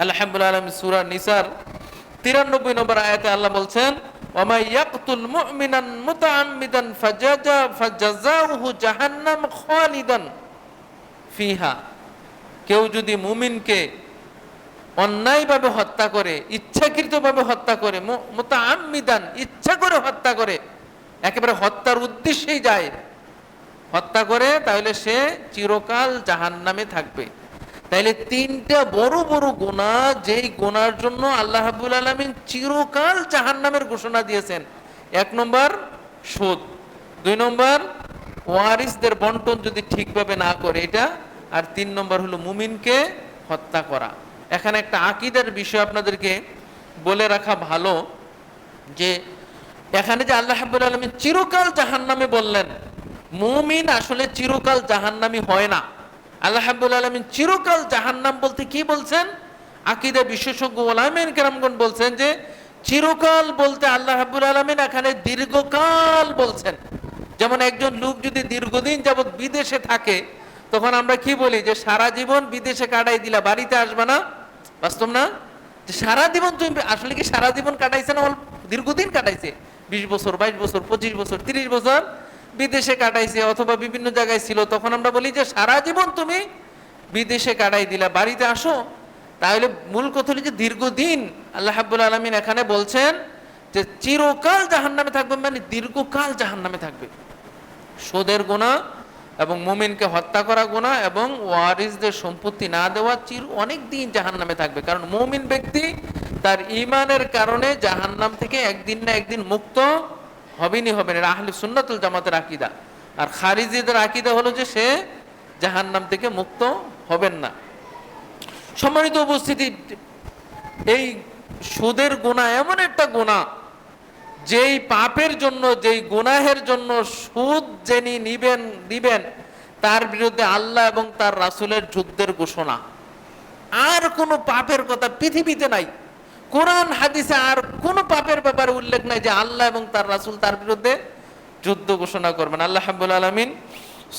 আল্লাহাবুল আলম, সুরা নিসার, তিরানব্বই নম্বর আয়াতে আল্লাহ বলছেন ওমাই ইয়াকতুল মুমিনান মুতাআম্মিদান ফাজাজা ফাজাযাউহু জাহান্নাম খালিদান ফিহা। কেউ যদি মুমিনকে অন্যায়ভাবে হত্যা করে, ইচ্ছাকৃতভাবে হত্যা করে মোতাআম্মিদান, ইচ্ছা করে হত্যা করে, একেবারে হত্যার উদ্দেশ্যেই যায়, হত্যা করে, তাহলে সে চিরকাল জাহান্নামে থাকবে। তাইলে তিনটা বড় বড় গোনা যেই গোনার জন্য আল্লাহ হাবুল আলমিন চিরকাল জাহান্নামের ঘোষণা দিয়েছেন। এক নম্বর, সুদ। দুই নম্বর, ওয়ারিসদের বন্টন যদি ঠিকভাবে না করে এটা, আর তিন নম্বর হলো মুমিনকে হত্যা করা। এখানে একটা আকিদার বিষয় আপনাদেরকে বলে রাখা ভালো যে, এখানে যে আল্লাহ হাবুল আলমিন চিরকাল জাহান্নামে বললেন, মুমিন আসলে চিরকাল জাহান্নামি হয় না। আল্লাহ আলমিন চিরকাল জাহান্নাম বলতে কি বলছেন? আকিদা বিশেষজ্ঞ ওলামেন কেরামগণ বলছেন যে, চিরকাল বলতে আল্লাহ হাবুল আলমিন এখানে দীর্ঘকাল বলছেন। যেমন একজন লোক যদি দীর্ঘদিন যাবৎ বিদেশে থাকে, তখন আমরা কি বলি? যে সারা জীবন বিদেশে কাটাই দিলা, বাড়িতে আসবে না? বাস্তব না? যে সারা জীবন তুমি আসলে কি সারা জীবন কাটাইছে না? দীর্ঘদিন কাটাইছে? বিশ বছর, বাইশ বছর, পঁচিশ বছর, তিরিশ বছর? বিদেশে কাটাইছে অথবা বিভিন্ন জায়গায় ছিল, তখন আমরা বলি যে সারা জীবন তুমি বিদেশে কাটাই দিলা, বাড়িতে আসো। তাহলে মূল কথা হলো যে দীর্ঘদিন আল্লাহ হাবুল আলমিন এখানে বলছেন যে চিরকাল জাহান নামে থাকবে মানে দীর্ঘকাল জাহান নামে থাকবে। সোদের গোনা এবং মুমিনকে হত্যা করা গোনা এবং ওয়ারিসদের সম্পত্তি না দেওয়া চির অনেক দিন জাহান নামে থাকবে। কারণ মুমিন ব্যক্তি তার ইমানের কারণে জাহান নাম থেকে একদিন না একদিন মুক্ত হবেনি হবেন এটা আহলে সুন্নাতুল জামাতের আকিদা। আর খারিজিদের আকিদা হলো যে সে জাহান নাম থেকে মুক্ত হবেন না। সম্মানিত উপস্থিতি, এই সুদের গুণা এমন একটা গুণা, যেই পাপের জন্য, যেই গুনাহের জন্য সুদ যিনি নিবেন দিবেন তার বিরুদ্ধে আল্লাহ এবং তার রাসুলের যুদ্ধের ঘোষণা। আর কোনো পাপের কথা পৃথিবীতে নাই। কোরআন, হাদিসে আর কোন পাপের ব্যাপারে উল্লেখ নাই যে আল্লাহ এবং তার রাসুল তার বিরুদ্ধে যুদ্ধ ঘোষণা করবেন। আল্লাহ হাবুল আলমিন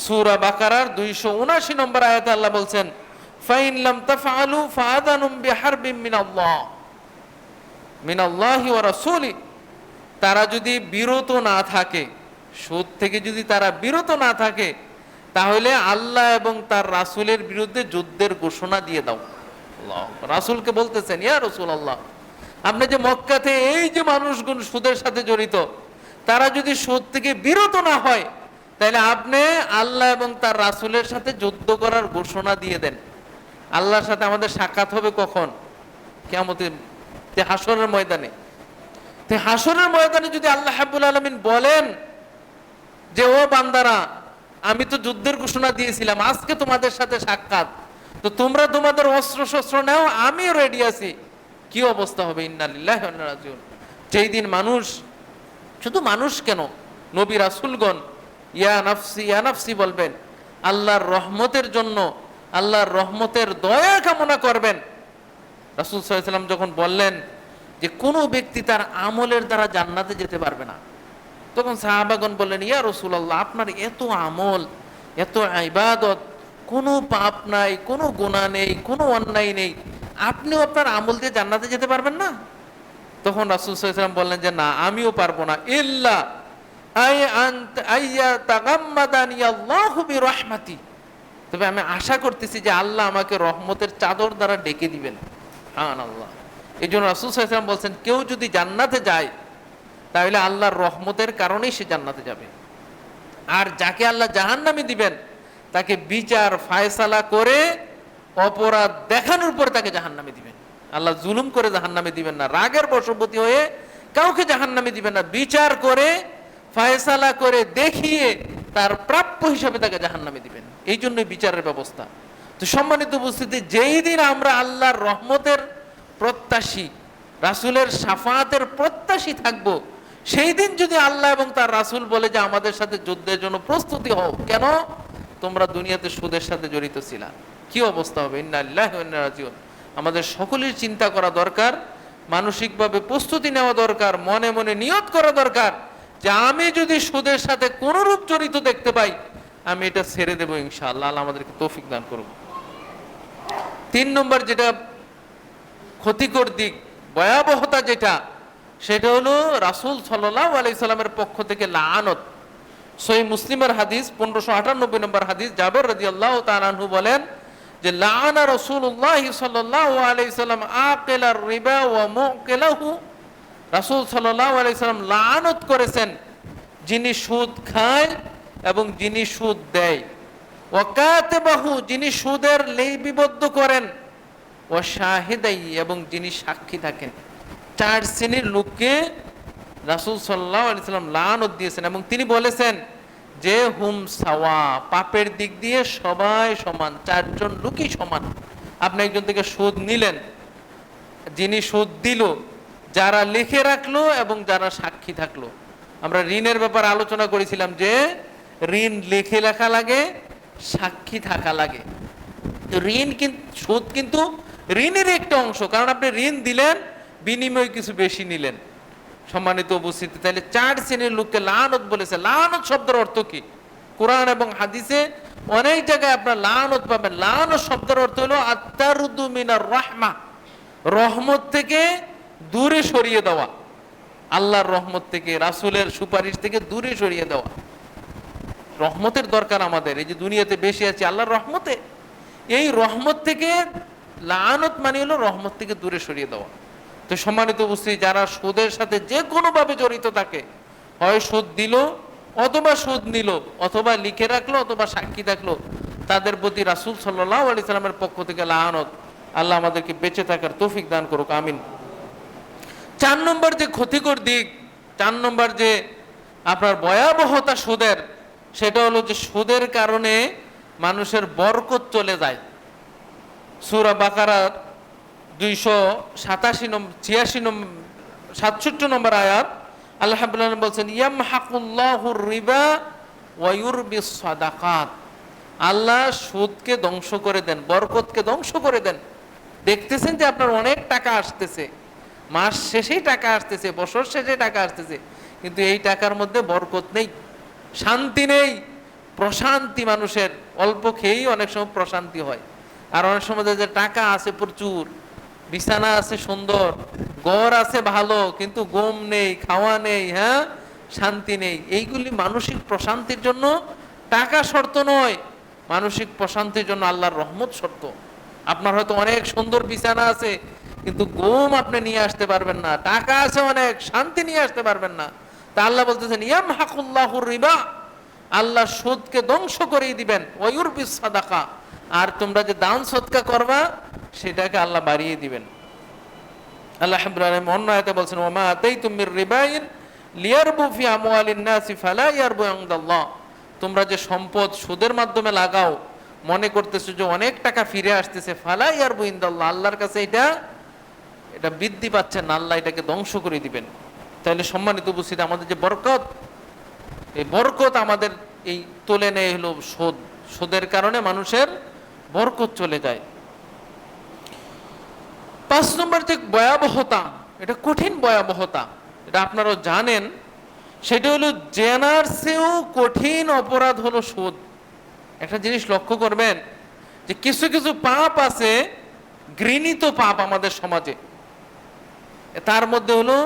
সুরা বাকারার দুইশো উনাশি নম্বর আয়াতে আল্লাহ বলছেন, ফাইন লাম তাফআলু ফাআদানুম মিনাল্লাহ। মিনাল্লাহি ওয়া রাসূলি। তারা যদি বিরত না থাকে, সুদ থেকে যদি তারা বিরত না থাকে, তাহলে আল্লাহ এবং তার রাসূলের বিরুদ্ধে যুদ্ধের ঘোষণা দিয়ে দাও। রাসূলকে বলতেছেন, ইয়া রসুল আল্লাহ আপনি যে মক্কাতে এই যে মানুষগুলো সুদের সাথে জড়িত, তারা যদি সুদ থেকে বিরত না হয়, তাহলে আপনি আল্লাহ এবং তার রাসূলের সাথে যুদ্ধ করার ঘোষণা দিয়ে দেন। আল্লাহর সাথে আমাদের সাক্ষাৎ হবে কখন? কেমতের হাসরের ময়দানে। তো হাসরের ময়দানে যদি আল্লাহ হাবুল আলমিন বলেন যে, ও বান্দারা, আমি তো যুদ্ধের ঘোষণা দিয়েছিলাম, আজকে তোমাদের সাথে সাক্ষাৎ। তো তোমরা তোমাদের অস্ত্র শস্ত্র নাও, আমিও রেডি আছি। কি অবস্থা হবে? ইন্নালিল্লাহ যেই দিন মানুষ, শুধু মানুষ কেন? নবী রাসুলগণ, ইয়া নাফসি ইয়া নাফসি বলবেন, আল্লাহর রহমতের জন্য, আল্লাহর রহমতের দয়া কামনা করবেন। রাসুল সাল্লাম যখন বললেন যে কোনো ব্যক্তি তার আমলের দ্বারা জান্নাতে যেতে পারবে না, তখন সাহাবাগন বললেন, ইয়া রসুল রসুল্লাহ আপনার এত আমল, এত ইবাদত, কোনো পাপ নাই, কোনো গুণা নেই, কোনো অন্যায় নেই। আপনিও আপনার আমল দিয়ে জান্নাতে যেতে পারবেন না? তখন রাসুল সাল্লাম বললেন যে, না, আমিও পারব না। ইল্লা বিরহমাতি। তবে আমি আশা করতেছি যে আল্লাহ আমাকে রহমতের চাদর দ্বারা ডেকে দিবেন। হান আল্লাহ এই জন্য রাসুল সাল্লাম বলছেন, কেউ যদি জান্নাতে যায়, তাহলে আল্লাহর রহমতের কারণেই সে জান্নাতে যাবে। আর যাকে আল্লাহ জাহান্নামি দিবেন, তাকে বিচার, ফায়সালা করে অপরাধ দেখানোর পর তাকে জাহান্নামে দিবেন। আল্লাহ জুলুম করে জাহান্নামে দিবেন না। রাগের বশবর্তী হয়ে কাউকে জাহান্নামে দিবেন না। বিচার করে, ফায়সালা করে দেখিয়ে তার প্রাপ্য হিসাবে তাকে জাহান্নামে দিবেন। এই জন্যই বিচারের ব্যবস্থা। তো সম্মানিত উপস্থিতি, যেই দিন আমরা আল্লাহর রহমতের প্রত্যাশী, রাসুলের সাফাতের প্রত্যাশী থাকব, সেই দিন যদি আল্লাহ এবং তার রাসুল বলে যে আমাদের সাথে যুদ্ধের জন্য প্রস্তুতি হও, কেন? তোমরা দুনিয়াতে সুদের সাথে জড়িত ছিলা। কি অবস্থা হবে? আমাদের সকলের চিন্তা করা দরকার, মানসিকভাবে প্রস্তুতি নেওয়া দরকার, মনে মনে নিয়ত করা দরকার যে আমি যদি সুদের সাথে কোন রূপ জড়িত দেখতে পাই, আমি এটা ছেড়ে দেবো ইনশাআল্লাহ। আল্লাহ আমাদেরকে তৌফিক দান করব তিন নম্বর যেটা ক্ষতিকর দিক, ভয়াবহতা যেটা, সেটা হলো রাসুল সাল্লাহ আলাইসাল্লামের পক্ষ থেকে লানত। সই মুসলিমের হাদিস, পনেরোশো আটানব্বই নম্বর হাদিস, জাবের রাজি আল্লাহ বলেন যে লানা রসুল্লাহ সাল্লাহ আলাইসাল্লাম আকেলার রিবা ও মুকেলাহু, রাসুল সাল্লাহ আলাইসাল্লাম লানত করেছেন, যিনি সুদ খায় এবং যিনি সুদ দেয়। ওকাতে বাহু যিনি সুদের লিপিবদ্ধ করেন। ও শাহেদাই, এবং যিনি সাক্ষী থাকেন। চার শ্রেণির লোককে রাসুল সাল্লাহ আলাইসাল্লাম লানত দিয়েছেন এবং তিনি বলেছেন যে হুম সাওয়া, পাপের দিক দিয়ে সবাই সমান, চারজন লোকই সমান। আপনি একজন থেকে সুদ নিলেন, যিনি সুদ দিল, যারা লিখে রাখল এবং যারা সাক্ষী থাকল। আমরা ঋণের ব্যাপারে আলোচনা করেছিলাম যে, ঋণ লিখে লেখা লাগে, সাক্ষী থাকা লাগে। ঋণ কিন্তু সুদ কিন্তু ঋণের একটা অংশ, কারণ আপনি ঋণ দিলেন, বিনিময়ে কিছু বেশি নিলেন। সম্মানিত উপস্থিতি, তাহলে চার শ্রেণির লোককে লানত বলেছে। লানত শব্দের অর্থ কি? কোরআন এবং হাদিসে অনেক জায়গায় আপনার লানত পাবেন। লানত শব্দের অর্থ হলো আত্মারুদ্দু রহমা, রহমত থেকে দূরে সরিয়ে দেওয়া। আল্লাহর রহমত থেকে, রাসুলের সুপারিশ থেকে দূরে সরিয়ে দেওয়া। রহমতের দরকার আমাদের, এই যে দুনিয়াতে বেশি আছে, আল্লাহর রহমতে। এই রহমত থেকে, লানত মানে হলো রহমত থেকে দূরে সরিয়ে দেওয়া। তো সম্মানিত উপস্থিতি, যারা সুদের সাথে যে কোনোভাবে জড়িত থাকে, হয় সুদ দিল অথবা সুদ নিল, অথবা লিখে রাখল অথবা সাক্ষী থাকল, তাদের প্রতি রাসুল সাল্লাহ আলি সাল্লামের পক্ষ থেকে লাহানত। আল্লাহ আমাদেরকে বেঁচে থাকার তৌফিক দান করুক, আমিন। চার নম্বর যে ক্ষতিকর দিক, চার নম্বর যে আপনার ভয়াবহতা সুদের, সেটা হলো যে সুদের কারণে মানুষের বরকত চলে যায়। সুরা বাকারার দুইশো সাতাশি নম্বর ছিয়াশি নম্বর সাতষট্টি নম্বর আয়াত, আল্লাহ বলছেন ইয়াম হাকুল্লাহুর রিবা ওয়ুরবি সাদাকাত। আল্লাহ সুদকে ধ্বংস করে দেন, বরকতকে ধ্বংস করে দেন। দেখতেছেন যে আপনার অনেক টাকা আসতেছে। মাস শেষেই টাকা আসতেছে, বছর শেষে টাকা আসতেছে। কিন্তু এই টাকার মধ্যে বরকত নেই, শান্তি নেই, প্রশান্তি মানুষের। অল্প খেয়েই অনেক সময় প্রশান্তি হয়। আর অনেক সময় যে টাকা আছে প্রচুর। বিছানা আছে সুন্দর গড় আছে ভালো, কিন্তু গম নেই, খাওয়া নেই হ্যাঁ? শান্তি নেই। এইগুলি মানসিক প্রশান্তির জন্য টাকা শর্ত নয়। মানসিক প্রশান্তির জন্য আল্লাহর রহমত শর্ত। আপনার হয়তো অনেক সুন্দর বিছানা আছে, কিন্তু গম আপনি নিয়ে আসতে পারবেন না। টাকা আছে অনেক, শান্তি নিয়ে আসতে পারবেন না। তা আল্লাহ বলতেছেন ইয়াম হাকুল্লাহুর রিবা। আল্লাহ সুদকে ধ্বংস করেই দিবেন। ওয়ুর সাদাকা। আর তোমরা যে দান সৎকা করবা, সেটাকে আল্লাহ বাড়িয়ে দিবেন। আল্লাহ ইব্রাহিম অন্য আয়াতে বলছেন ওমা আতাই তুমির রিবাইন লিয়ারবু ফি আমওয়ালিন নাসি ফালা ইয়ারবু ইনদাল্লাহ। তোমরা যে সম্পদ সুদের মাধ্যমে লাগাও, মনে করতেছো যে অনেক টাকা ফিরে আসতেছে, ফালা ইয়ারবু ইনদাল্লাহ, আল্লাহর কাছে এটা এটা বৃদ্ধি পাচ্ছে না, আল্লাহ এটাকে ধ্বংস করে দিবেন। তাহলে সম্মানিত উপস্থিত, আমাদের যে বরকত, এই বরকত আমাদের এই তোলে নেই হলো সুদ সুদের কারণে মানুষের বরকত চলে যায়। পাঁচ নম্বর যে ভয়াবহতা, এটা কঠিন ভয়াবহতা, এটা আপনারাও জানেন, সেটা হলো জেনার চেয়েও কঠিন অপরাধ হলো সুদ একটা জিনিস লক্ষ্য করবেন, যে কিছু কিছু পাপ আছে, ঘৃণিত পাপ আমাদের সমাজে। তার মধ্যে হলো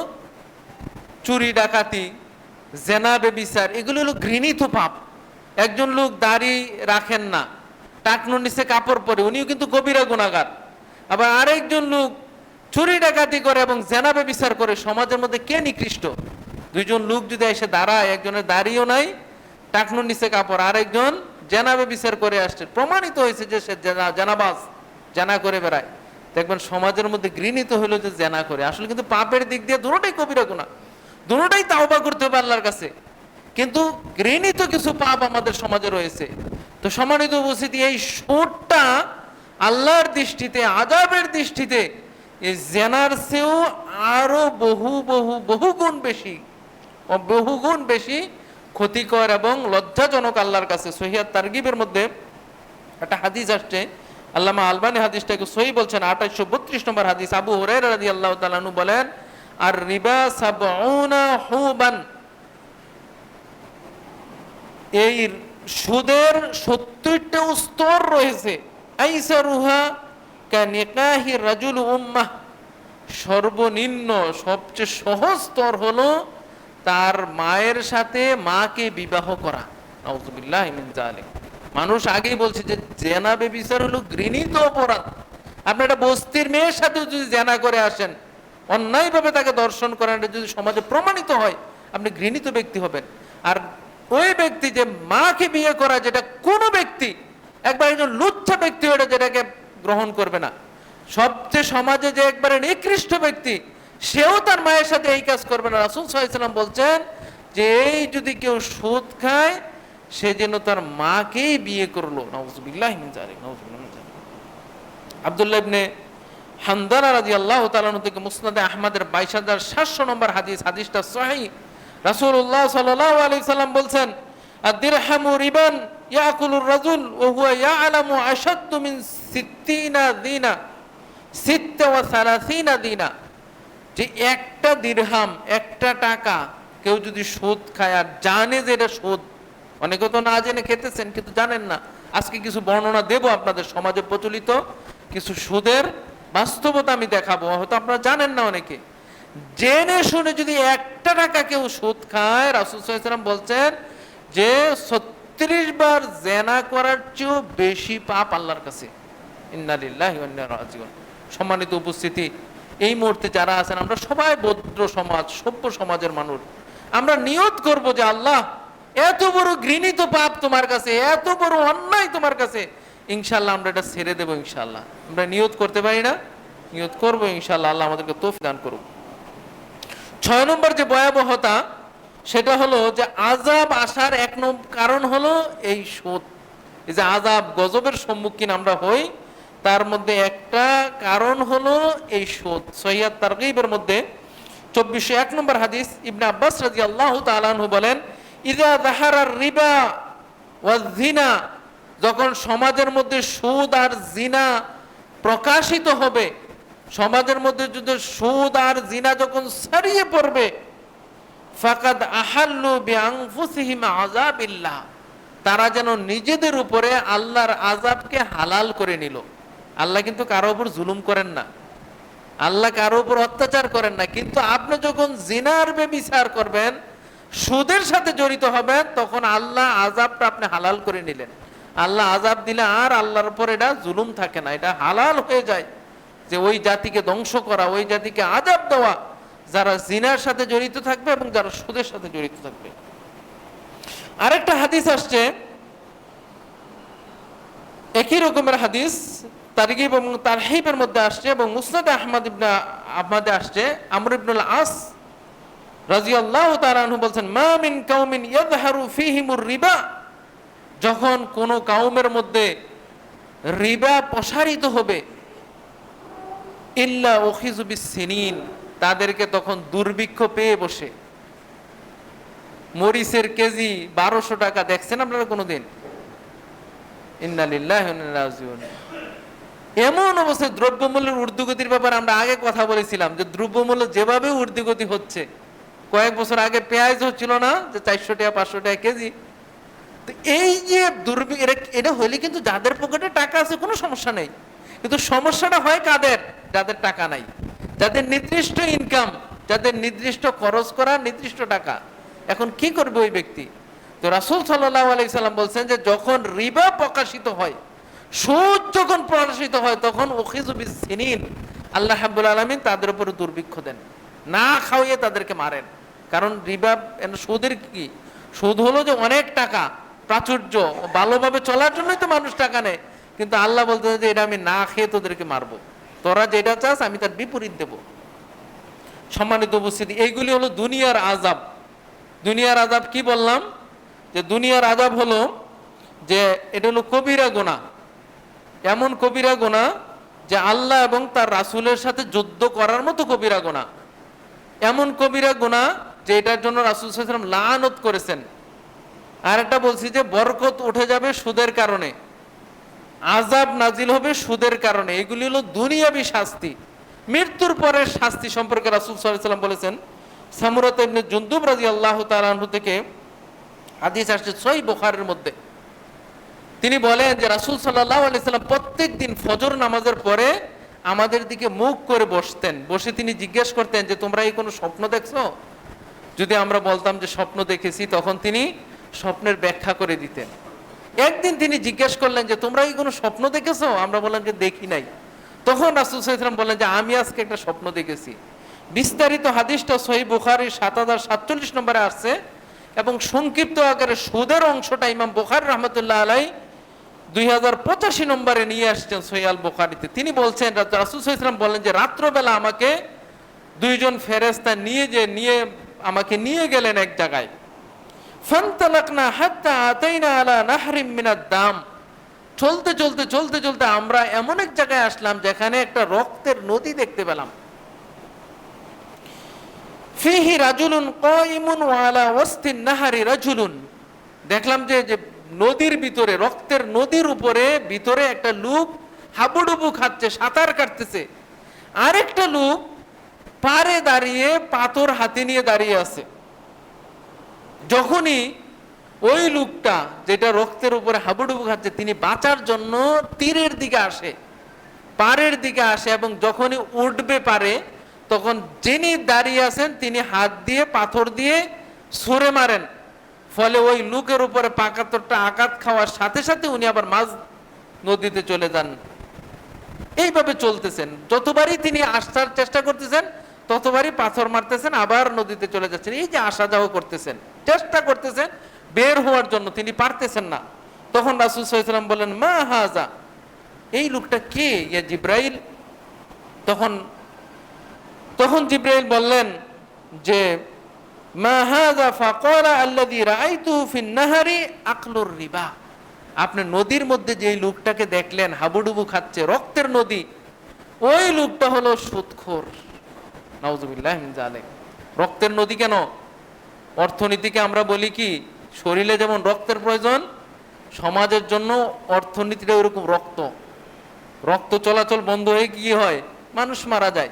চুরি, ডাকাতি, জেনা, বেবিচার, এগুলো হলো ঘৃণিত পাপ। একজন লোক দাড়ি রাখেন না। টাকনুর নিচে কাপড় পরে, উনিও কিন্তু কবিরা গুণাগার। আবার আরেকজন লোক চুরি ডাকাতি করে এবং জেনাবে বিচার করে, সমাজের মধ্যে কে নিকৃষ্ট? দুইজন লোক যদি এসে দাঁড়ায়, একজনের দাঁড়িয়েও নাই টাকনুর নিচে কাপড়, আরেকজন জেনাবে বিচার করে আসছে। প্রমাণিত হয়েছে যে সে জেনা- জেনাবাজ, জেনা করে বেড়ায়। দেখবেন সমাজের মধ্যে ঘৃণিত হলো যে জেনা করে। আসলে কিন্তু পাপের দিক দিয়ে দুটোটাই কবিরা গুণা। দুটোটাই তাওবা করতে হবে আল্লাহর কাছে। কিন্তু ঘৃণিত কিছু পাপ আমাদের সমাজে রয়েছে। তো সম্মানিত উপস্থিতি, এই সুরটা আল্লাহর দৃষ্টিতে আজাবের দৃষ্টিতে এই জেনার চেয়েও আরও বহু বহু বহুগুণ বেশি ও বহু গুণ বেশি ক্ষতিকর এবং লজ্জাজনক আল্লাহর কাছে। সহিয়াত তারগিবের মধ্যে একটা হাদিস আসছে, আল্লামা আলবানি হাদিসটাকে সহি বলছেন আঠাইশো বত্রিশ নম্বর হাদিস। আবু হরাই রাজি আল্লাহ তালানু বলেন আর রিবা হুবান। এই সুদের সত্তরটা স্তর রয়েছে। রাজুল সর্বনিম্ন, সবচেয়ে সহজ স্তর হলো তার মায়ের সাথে মাকে বিবাহ করা। মিন মানুষ আগেই বলছে যে জেনা বেবিচার হলো ঘৃণিত অপরাধ। আপনি একটা বস্তির মেয়ের সাথে যদি জেনা করে আসেন, অন্যায়ভাবে তাকে দর্শন করেন যদি সমাজে প্রমাণিত হয়, আপনি ঘৃণিত ব্যক্তি হবেন। আর ওই ব্যক্তি যে মাকে বিয়ে করা, যেটা কোনো ব্যক্তি, একবার একজন লুচ্ছা ব্যক্তি ওটা যেটাকে গ্রহণ করবে না। সবচেয়ে সমাজে যে একবারে নিকৃষ্ট ব্যক্তি, সেও তার মায়ের সাথে এই কাজ করবে না। রাসুল সাল্লাম বলছেন যে, এই যদি কেউ সুদ খায়, সে যেন তার মাকেই বিয়ে করল। মিন আব্দুল্লাহ ইবনে হামদানা রাজি আল্লাহ তালানু থেকে মুসনাদে আহমদের বাইশ হাজার সাতশো নম্বর হাদিস, হাদিসটা সহি। রাসূলুল্লাহ সাল্লাহ আলি সাল্লাম বলছেন আদিরহামু রিবান ইয়াকুলুর রাজুল ও হুয়া ইয়ালামু আশাদ্দু মিন সিত্তিনা দিনা, সিত্তে ওয়া সালাসিনা দিনা। যে একটা দিরহাম, একটা টাকা কেউ যদি সুদ খায় আর জানে যে এটা সুদ, অনেকে তো না জেনে খেতেছেন কিন্তু জানেন না। আজকে কিছু বর্ণনা দেব আপনাদের সমাজে প্রচলিত কিছু সুদের বাস্তবতা আমি দেখাবো। হয়তো আপনারা জানেন না অনেকে। জেনে শুনে যদি একটা টাকা কেউ সুদ খায় রাসুসাল্লাম বলছেন যে ছত্রিশ বার জেনা করার চেয়েও বেশি পাপ আল্লাহর কাছে। সম্মানিত উপস্থিতি, এই মুহূর্তে যারা আছেন, আমরা সবাই বৌদ্ধ সমাজ, সভ্য সমাজের মানুষ। আমরা নিয়ত করব যে আল্লাহ, এত বড় ঘৃণিত পাপ তোমার কাছে, এত বড় অন্যায় তোমার কাছে ইনশাল্লাহ আমরা এটা ছেড়ে দেবো ইনশাল্লাহ আমরা নিয়ত করতে পারি না, নিয়ত করব ইনশাল্লাহ আল্লাহ আমাদেরকে তৌফিক দান করুক। ছয় নম্বর যে ভয়াবহতা, সেটা হলো যে আজাব আসার এক কারণ হলো এই শোধ এই যে আজাব গজবের সম্মুখীন আমরা হই, তার মধ্যে একটা কারণ হলো এই শোধ সৈয়াদ তারগিবের মধ্যে চব্বিশশো এক নম্বর হাদিস ইবনে আব্বাস রাজি আল্লাহ তালানহু বলেন ইদা দাহারার রিবা ওয়াজিনা যখন সমাজের মধ্যে সুদ আর জিনা প্রকাশিত হবে সমাজের মধ্যে যদি সুদ আর জিনা যখন ছড়িয়ে পড়বে, ফাকাদ আহাল্লু বিআনফুসিহিম আযাবিল্লাহ, তারা যেন নিজেদের উপরে আল্লাহর আজাবকে হালাল করে নিল। আল্লাহ কিন্তু কারও উপর জুলুম করেন না। আল্লাহ কারও উপর অত্যাচার করেন না। কিন্তু আপনি যখন জিনার বিচার করবেন, সুদের সাথে জড়িত হবেন, তখন আল্লাহ আজাবটা আপনি হালাল করে নিলেন। আল্লাহ আজাব দিলে আর আল্লাহর উপর এটা জুলুম থাকে না, এটা হালাল হয়ে যায়। যে ওই জাতিকে ধ্বংস করা, ওই জাতিকে আজাব দেওয়া, যারা জিনার সাথে জড়িত থাকবে এবং যারা সুদের সাথে জড়িত থাকবে। আরেকটা হাদিস আসছে। একই রকমের হাদিস, তারিগিব এবং তারহিবের মধ্যে আসছে এবং মুসনাদ আহমদ ইবনা আহমদে আসছে। আমর ইবনুল আস রাজিয়াল্লাহু তাআলা আনহু বলছেন, মা মিন কাউমিন ইয়াযহারু ফীহিমুর রিবা। যখন কোন কাউমের মধ্যে রিবা প্রসারিত হবে ইল্লা ওখিজু বিসসিনিন তাদেরকে তখন দুর্ভিক্ষ পেয়ে বসে। মরিচের কেজি বারোশো টাকা, দেখছেন আপনারা কোনোদিন? ইন্নালিল্লাহ এমন অবস্থায় দ্রব্যমূল্যের ঊর্ধ্বগতির ব্যাপারে আমরা আগে কথা বলেছিলাম যে দ্রব্যমূল্য যেভাবে ঊর্ধ্বগতি হচ্ছে, কয়েক বছর আগে পেঁয়াজ হচ্ছিল না, যে চারশো টাকা, পাঁচশো টাকা কেজি। তো এই যে দুর্বি এটা এটা হইলে কিন্তু যাদের পকেটে টাকা আছে, কোনো সমস্যা নেই। কিন্তু সমস্যাটা হয় কাদের? যাদের টাকা নাই। যাদের নির্দিষ্ট ইনকাম যাদের নির্দিষ্ট খরচ করা নির্দিষ্ট টাকা। এখন কি করবে ওই ব্যক্তি? তো রাসুল আলাইসাল্লাম বলছেন যে, যখন রিবা প্রকাশিত হয়, সুদ যখন প্রকাশিত হয়, তখন ওখিজুবিস সিনিন আল্লাহ হাবুল আলমিন তাদের উপরে দুর্ভিক্ষ দেন। না খাওয়িয়ে তাদেরকে মারেন। কারণ রিবা সুদের কি? সুদ হলো যে অনেক টাকা, প্রাচুর্য। ভালোভাবে চলার জন্যই তো মানুষ টাকা নেয়। কিন্তু আল্লাহ বলতে যে, এটা আমি না খেয়ে তোদেরকে মারবো। তোরা যেটা চাস, আমি তার বিপরীত দেব। সম্মানিত উপস্থিতি, এইগুলি হলো দুনিয়ার আজাব দুনিয়ার আজাব কি বললাম? যে দুনিয়ার আজাব হলো যে, এটা হলো কবিরা গোনা। এমন কবিরা গোনা যে আল্লাহ এবং তার রাসুলের সাথে যুদ্ধ করার মতো কবিরা গোনা। এমন কবিরা গোনা যে এটার জন্য রাসুল সাল্লাম লানত করেছেন। আর একটা বলছি যে, বরকত উঠে যাবে সুদের কারণে। আজাব নাজিল হবে সুদের কারণে। এগুলি হলো দুনিয়াবি শাস্তি। মৃত্যুর পরের শাস্তি সম্পর্কে রাসুল সাল্লাম বলেছেন, সামুরাত ইবনে জুন্দুব রাজি আল্লাহ তালাহু থেকে হাদিস আসছে সই বোখারের মধ্যে। তিনি বলেন যে রাসুল সাল্লাহ আলি সাল্লাম প্রত্যেক দিন ফজর নামাজের পরে আমাদের দিকে মুখ করে বসতেন। বসে তিনি জিজ্ঞেস করতেন যে, তোমরা এই কোনো স্বপ্ন দেখছ? যদি আমরা বলতাম যে, স্বপ্ন দেখেছি, তখন তিনি স্বপ্নের ব্যাখ্যা করে দিতেন। একদিন তিনি জিজ্ঞেস করলেন যে, তোমরা এই কোনো স্বপ্ন দেখেছ? আমরা বললাম যে, দেখি নাই। তখন রাসুল সাল্লাম বললেন যে, আমি আজকে একটা স্বপ্ন দেখেছি। বিস্তারিত হাদিসটা সহি বুখারির সাত হাজার সাতচল্লিশ নম্বরে আসছে এবং সংক্ষিপ্ত আকারে সুদের অংশটা ইমাম বুখারি রহমতুল্লাহ আলাই দুই হাজার পঁচাশি নম্বরে নিয়ে আসছেন সৈয়াল বোখারিতে। তিনি বলছেন রাসুল সাল্লাম বলেন যে, রাত্রবেলা আমাকে দুইজন ফেরেস্তা নিয়ে যে, নিয়ে আমাকে নিয়ে গেলেন এক জায়গায়। ফান্তালাকনা হাত্তা চলতে চলতে চলতে চলতে আমরা এমন এক জায়গায় আসলাম যেখানে একটা রক্তের নদী দেখতে পেলাম। ফিহি রাজুলুন কয়িমুন ওয়ালা ওয়াস্তিন নাহারি রাজুলুন। দেখলাম যে যে নদীর ভিতরে, রক্তের নদীর উপরে ভিতরে একটা লোক হাবুডুবু খাচ্ছে, সাঁতার কাটতেছে। আরেকটা লোক পারে দাঁড়িয়ে, পাথর হাতে নিয়ে দাঁড়িয়ে আছে। যখনই ওই লোকটা যেটা রক্তের উপরে হাবুডুবু খাচ্ছে, তিনি বাঁচার জন্য তীরের দিকে আসে, পাড়ের দিকে আসে এবং যখনই উঠবে পারে, তখন যিনি দাঁড়িয়ে আছেন, তিনি হাত দিয়ে, পাথর দিয়ে সরে মারেন। ফলে ওই লোকের উপরে পাকাতরটা আঘাত খাওয়ার সাথে সাথে উনি আবার মাছ নদীতে চলে যান। এইভাবে চলতেছেন। যতবারই তিনি আসার চেষ্টা করতেছেন, ততবারই পাথর মারতেছেন, আবার নদীতে চলে যাচ্ছেন। এই যে আসা যাওয়া করতেছেন। চেষ্টা করতেছেন, বের হওয়ার জন্য। তিনি পারতেছেন না। তখন রাসুল সাল্লাম বলেন, মা হাজা এই লোকটা কে? ইয়া জিব্রাইল। তখন তখন জিব্রাইল বললেন যে, মা হাজা ফাকারা আল্লাযী রাআইতুহু ফিন নাহারি আকলুর রিবা। আপনি নদীর মধ্যে যে লোকটাকে দেখলেন, হাবুডুবু খাচ্ছে, রক্তের নদী, ওই লোকটা হলো নাউজুবিল্লাহ মিন রক্তের নদী কেন? অর্থনীতিকে আমরা বলি কি, শরীরে যেমন রক্তের প্রয়োজন, সমাজের জন্য অর্থনীতিটা ওরকম রক্ত। রক্ত চলাচল বন্ধ হয়ে কি হয়, মানুষ মারা যায়।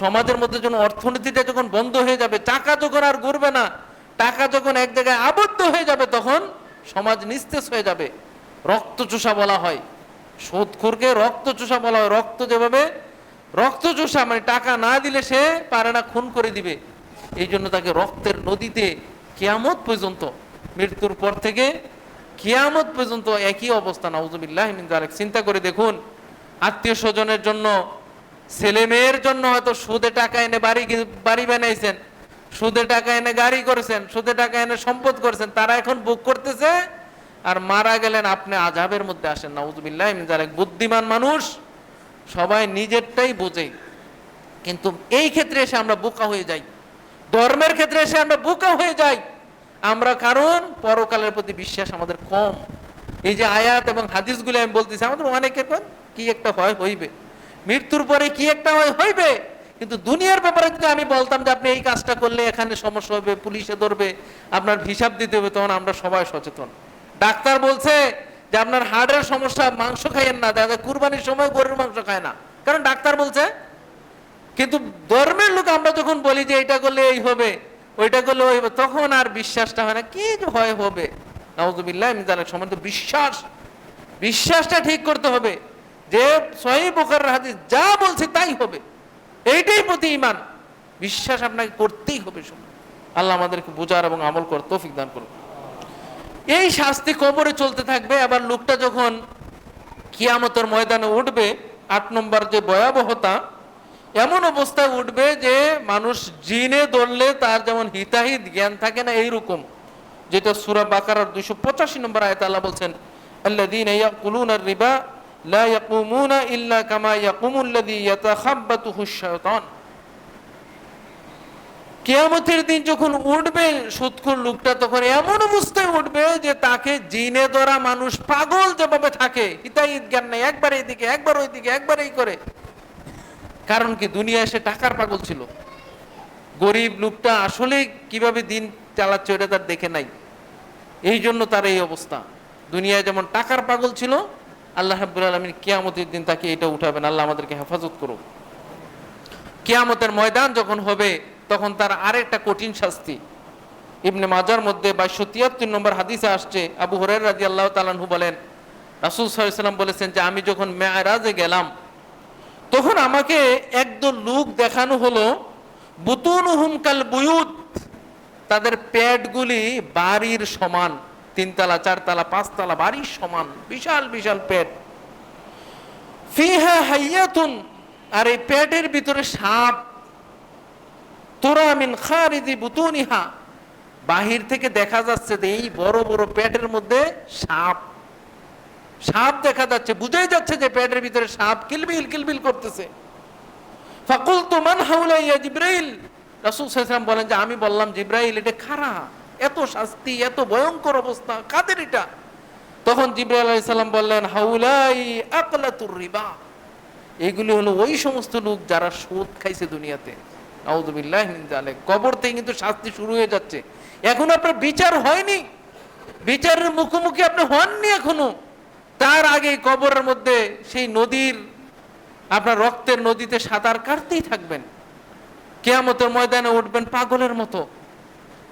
সমাজের মধ্যে যখন অর্থনীতিটা যখন বন্ধ হয়ে যাবে, টাকা যখন আর ঘুরবে না, টাকা যখন এক জায়গায় আবদ্ধ হয়ে যাবে, তখন সমাজ নিস্তেজ হয়ে যাবে। রক্ত চোষা বলা হয়। সুদখোরকে রক্ত চোষা বলা হয়। রক্ত যেভাবে, রক্ত চোষা মানে টাকা না দিলে সে পারে না, খুন করে দিবে। এই জন্য তাকে রক্তের নদীতে কেয়ামত পর্যন্ত, মৃত্যুর পর থেকে কেয়ামত পর্যন্ত একই অবস্থা। নাউজুবিল্লাহ মিন জালিক চিন্তা করে দেখুন, আত্মীয় স্বজনের জন্য, ছেলে মেয়ের জন্য হয়তো সুদে টাকা এনে বাড়ি বাড়ি বানাইছেন, সুদে টাকা এনে গাড়ি করেছেন, সুদে টাকা এনে সম্পদ করেছেন, তারা এখন বুক করতেছে আর মারা গেলেন, আপনি আজাবের মধ্যে আসেন। নাউজুবিল্লাহ জালিক বুদ্ধিমান মানুষ, সবাই নিজেরটাই বোঝে। কিন্তু এই ক্ষেত্রে এসে আমরা বোকা হয়ে যাই। ধর্মের ক্ষেত্রে এসে আমরা বোকা হয়ে যাই। আমরা কারণ পরকালের প্রতি বিশ্বাস আমাদের কম। এই যে আয়াত এবং হাদিসগুলো আমি বলতেছি, আমাদের অনেকের কি একটা হয়, হইবে। মৃত্যুর পরে কি একটা হয়, হইবে। কিন্তু দুনিয়ার ব্যাপারে যদি আমি বলতাম যে আপনি এই কাজটা করলে এখানে সমস্যা হবে, পুলিশে ধরবে, আপনার হিসাব দিতে হবে, তখন আমরা সবাই সচেতন। ডাক্তার বলছে যে, আপনার হার্টের সমস্যা, মাংস খাইয়েন না। যায় কুরবানির সময় গরুর মাংস খায় না। কারণ ডাক্তার বলছে কিন্তু ধর্মের লোক আমরা যখন বলি যে এটা করলে এই হবে, ওইটা করলে ওই হবে, তখন আর বিশ্বাসটা হয় না। কি হয় হবে? নাউজুবিল্লাহ মিজানের বিশ্বাস, বিশ্বাসটা ঠিক করতে হবে। যে হাদিস যা বলছে তাই হবে। এইটাই প্রতি ইমান বিশ্বাস আপনাকে করতেই হবে আল্লাহ আমাদেরকে বোঝার এবং আমল করার তৌফিক দান করুন। এই শাস্তি কবরে চলতে থাকবে, আবার লোকটা যখন কিয়ামতের ময়দানে উঠবে, আট নম্বর যে ভয়াবহতা এমন অবস্থায় উঠবে যে মানুষ জিনে ধরলে তার যেমন হিতাহিত জ্ঞান থাকে না, এইরকম। যেটা সুরা বাকারার দুইশো পঁচাশি নম্বর আয়ত আল্লাহ বলছেন কেয়ামতের দিন যখন উঠবে সুৎখুর লোকটা, তখন এমন অবস্থায় উঠবে যে তাকে জিনে ধরা মানুষ পাগল যেভাবে থাকে। হিতাহিত জ্ঞান নেই, একবার এইদিকে, একবার ওইদিকে, একবার এই করে। কারণ কি? দুনিয়া এসে টাকার পাগল ছিল। গরিব লোকটা আসলে কীভাবে দিন চালাচ্ছে ওটা তার দেখে নাই। এই জন্য তার এই অবস্থা। দুনিয়ায় যেমন টাকার পাগল ছিল, আল্লাহ হাব্বুল আলমিন কেয়ামতের দিন তাকে এটা উঠাবেন। আল্লাহ আমাদেরকে হেফাজত করুক। কেয়ামতের ময়দান যখন হবে, তখন তার আরেকটা কঠিন শাস্তি। ইবনে মাজার মধ্যে বাইশশো তিয়াত্তর নম্বর হাদিসে আসছে, আবু হরের রাজি আল্লাহ তালানহু বলেন, রাসুল সাল্লাম বলেছেন যে, আমি যখন মেয়ারাজে গেলাম তখন আমাকে একদল লোক দেখানো হলো। বুতুন হুমকাল বুয়ুত। তাদের পেটগুলি বাড়ির সমান, তিনতলা, চারতলা, পাঁচতলা বাড়ির সমান, বিশাল বিশাল পেট ফিহা হাইয়াতুন। আর এই পেটের ভিতরে সাপ। তোরা মিন খারিদি বুতুনিহা। বাহির থেকে দেখা যাচ্ছে যে এই বড় বড় পেটের মধ্যে সাপ। সাপ দেখা যাচ্ছে, বুঝাই যাচ্ছে যে পেটের ভিতরে সাপ কিলবিল কিলবিল করতেছে। ফাকুল তোমান হাউলা ইয়া জিব্রাইল। রাসূল সাল্লাল্লাহু বলেন যে, আমি বললাম, জিব্রাইল, এটা খারা। এত শাস্তি, এত ভয়ঙ্কর অবস্থা, কাদের এটা? তখন জিব্রাইল আলাইহিস সালাম বললেন, হাউলাই আকলাতুর রিবা। এগুলি হলো ওই সমস্ত লোক যারা সুদ খাইছে দুনিয়াতে। আউযুবিল্লাহি মিন যালিক। কবর থেকে কিন্তু শাস্তি শুরু হয়ে যাচ্ছে। এখন আপনার বিচার হয়নি। বিচারের মুখোমুখি আপনি হননি এখনও। তার আগে কবরের মধ্যে সেই নদীর, আপনার রক্তের নদীতে সাঁতার কাটতেই থাকবেন। কেয়ামতের ময়দানে উঠবেন পাগলের মতো।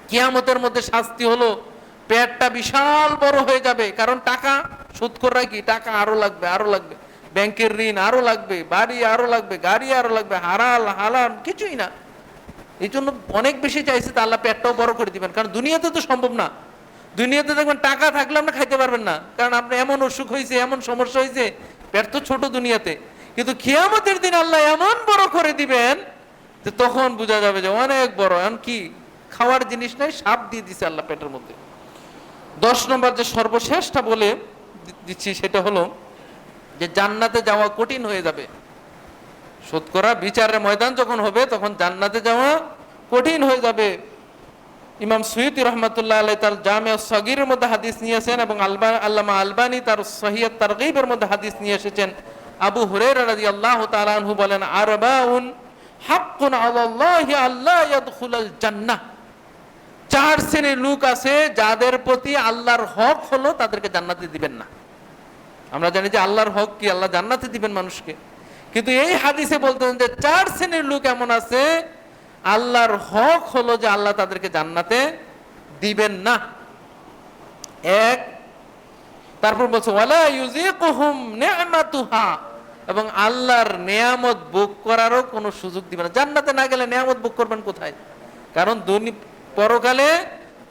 কেয়ামতের মধ্যে শাস্তি হলো, পেটটা বিশাল বড় হয়ে যাবে। কারণ টাকা সুদ করে কি? টাকা আরও লাগবে আরও লাগবে। ব্যাংকের ঋণ আরও লাগবে, বাড়ি আরও লাগবে, গাড়ি আরও লাগবে, হারাল হালান কিছুই না। এই জন্য অনেক বেশি চাইছে তা আল্লাহ পেটটাও বড় করে দিবেন। কারণ দুনিয়াতে তো সম্ভব না। দুনিয়াতে দেখবেন টাকা থাকলে আপনি খাইতে পারবেন না। কারণ আপনি এমন অসুখ হয়েছে এমন সমস্যা হয়েছে পেট তো ছোট দুনিয়াতে। কিন্তু খেয়ামতের দিন আল্লাহ এমন বড় করে দিবেন যে তখন বোঝা যাবে যে অনেক বড়। এমন কি? খাওয়ার জিনিস নাই, সাপ দিয়ে দিছে আল্লাহ পেটের মধ্যে। দশ নম্বর যে সর্বশেষটা বলে দিচ্ছি সেটা হলো যে জান্নাতে যাওয়া কঠিন হয়ে যাবে। শতকরা বিচারের ময়দান যখন হবে, তখন জান্নাতে যাওয়া কঠিন হয়ে যাবে। ইমাম সুয়ুতি রহমতুল্লাহ আলাই তার জামে সগিরের মধ্যে হাদিস নিয়েছেন এবং আলবা, আল্লামা আলবানি তার সহিয়ত তারগিবের মধ্যে হাদিস নিয়ে এসেছেন। আবু হুরায়রা রাদিয়াল্লাহু তাআলা আনহু বলেন, আরবাউন হাক্কুন আলাল্লাহি আল্লাহ ইয়াদখুলাল জান্নাহ। চার শ্রেণির লোক আছে যাদের প্রতি আল্লাহর হক হলো তাদেরকে জান্নাতে দিবেন না। আমরা জানি যে আল্লাহর হক কি? আল্লাহ জান্নাতে দিবেন মানুষকে। কিন্তু এই হাদিসে বলতেন যে চার শ্রেণির লোক এমন আছে আল্লাহর হক হলো যে আল্লাহ তাদেরকে জান্নাতে দিবেন না। এক, তারপর বলছে, ওয়ালা নি'মাতুহা। এবং আল্লাহর নেয়ামত ভোগ করারও কোনো সুযোগ দিবে না। জান্নাতে না গেলে নেয়ামত বুক করবেন কোথায়? কারণ পরকালে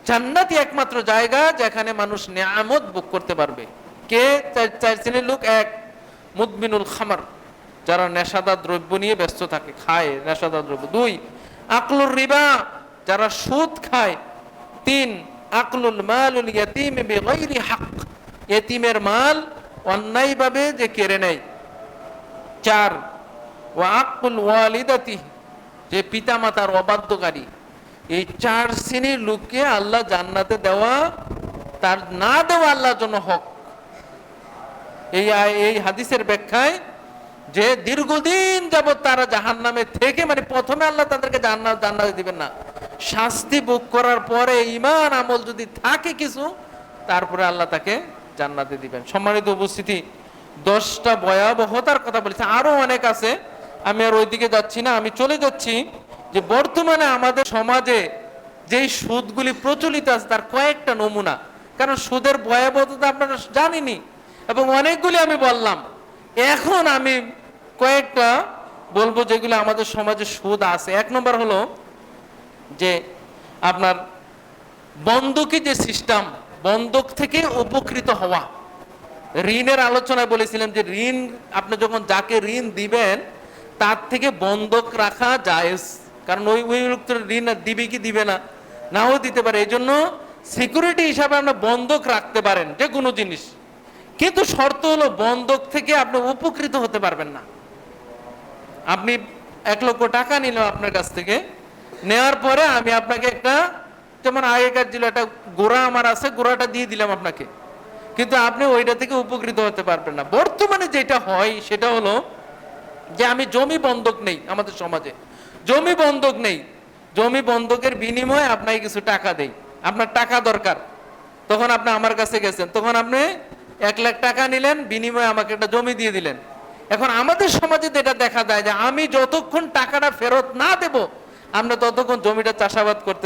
জান্নাতই একমাত্র জায়গা যেখানে মানুষ নেয়ামত ভোগ করতে পারবে। কে? চার শ্রেণির লোক এক, মুদমিনুল খামার, যারা নেশাদার দ্রব্য নিয়ে ব্যস্ত থাকে, খায় নেশাদার দ্রব্য। দুই আকলুর রিবা, যারা সুদ খায়, তিন, আকলুল মালুল ইয়াতিম বিগাইরি হক। এতিমের মাল অন্যায়ভাবে যে কেড়ে নেয়। চার ও আকুল ওয়ালিদাতি, যে পিতামাতার অবাধ্যকারী। এই চার শ্রেণির লোককে আল্লাহ জান্নাতে দেওয়া, তার না দেওয়া আল্লাহর জন্য হক। এই এই হাদিসের ব্যাখ্যায় যে দীর্ঘদিন যাবৎ তারা জাহান নামে থেকে মানে প্রথমে আল্লাহ তাদেরকে জান্নাত জান্নাত দিবেন না। শাস্তি ভোগ করার পরে ইমান আমল যদি থাকে কিছু, তারপরে আল্লাহ তাকে জান্নাতে দিবেন। সম্মানিত উপস্থিতি, দশটা ভয়াবহতার কথা বলেছে। আরও অনেক আছে, আমি আর ওইদিকে যাচ্ছি না, আমি চলে যাচ্ছি যে বর্তমানে আমাদের সমাজে যেই সুদগুলি প্রচলিত আছে, তার কয়েকটা নমুনা। কারণ সুদের ভয়াবহতা আপনারা জানিনি এবং অনেকগুলি আমি বললাম। এখন আমি কয়েকটা বলব যেগুলো আমাদের সমাজে সুদ আছে। এক নম্বর হলো যে আপনার বন্ধকি যে সিস্টেম বন্ধক থেকে উপকৃত হওয়া। ঋণের আলোচনায় বলেছিলাম যে ঋণ, আপনি যখন যাকে ঋণ দিবেন, তার থেকে বন্ধক রাখা জায়েজ। কারণ ওই ওই লোক তো ঋণ দিবে কি দিবে না, নাও দিতে পারে। এই জন্য সিকিউরিটি হিসাবে আপনি বন্ধক রাখতে পারেন, যে কোনো জিনিস। কিন্তু শর্ত হলো বন্ধক থেকে আপনি উপকৃত হতে পারবেন না। আপনি এক লক্ষ টাকা নিলাম আপনার কাছ থেকে। নেওয়ার পরে আমি আপনাকে একটা, যেমন আগেকার ছিল একটা গোড়া আমার আছে, গোড়াটা দিয়ে দিলাম আপনাকে। কিন্তু আপনি ওইটা থেকে উপকৃত হতে পারবেন না। বর্তমানে যেটা হয়, সেটা হলো যে আমি জমি বন্ধক নেই আমাদের সমাজে। জমি বন্ধক নেই। জমি বন্ধকের বিনিময়ে আপনাকে কিছু টাকা দেই। আপনার টাকা দরকার। তখন আপনি আমার কাছে গেছেন। তখন আপনি এক লাখ টাকা নিলেন, বিনিময়ে আমাকে একটা জমি দিয়ে দিলেন। এখন আমাদের সমাজে যেটা দেখা যায় যে আমি যতক্ষণ টাকাটা ফেরত না দেব, আমরা ততক্ষণ জমিটা চাষাবাদ করতে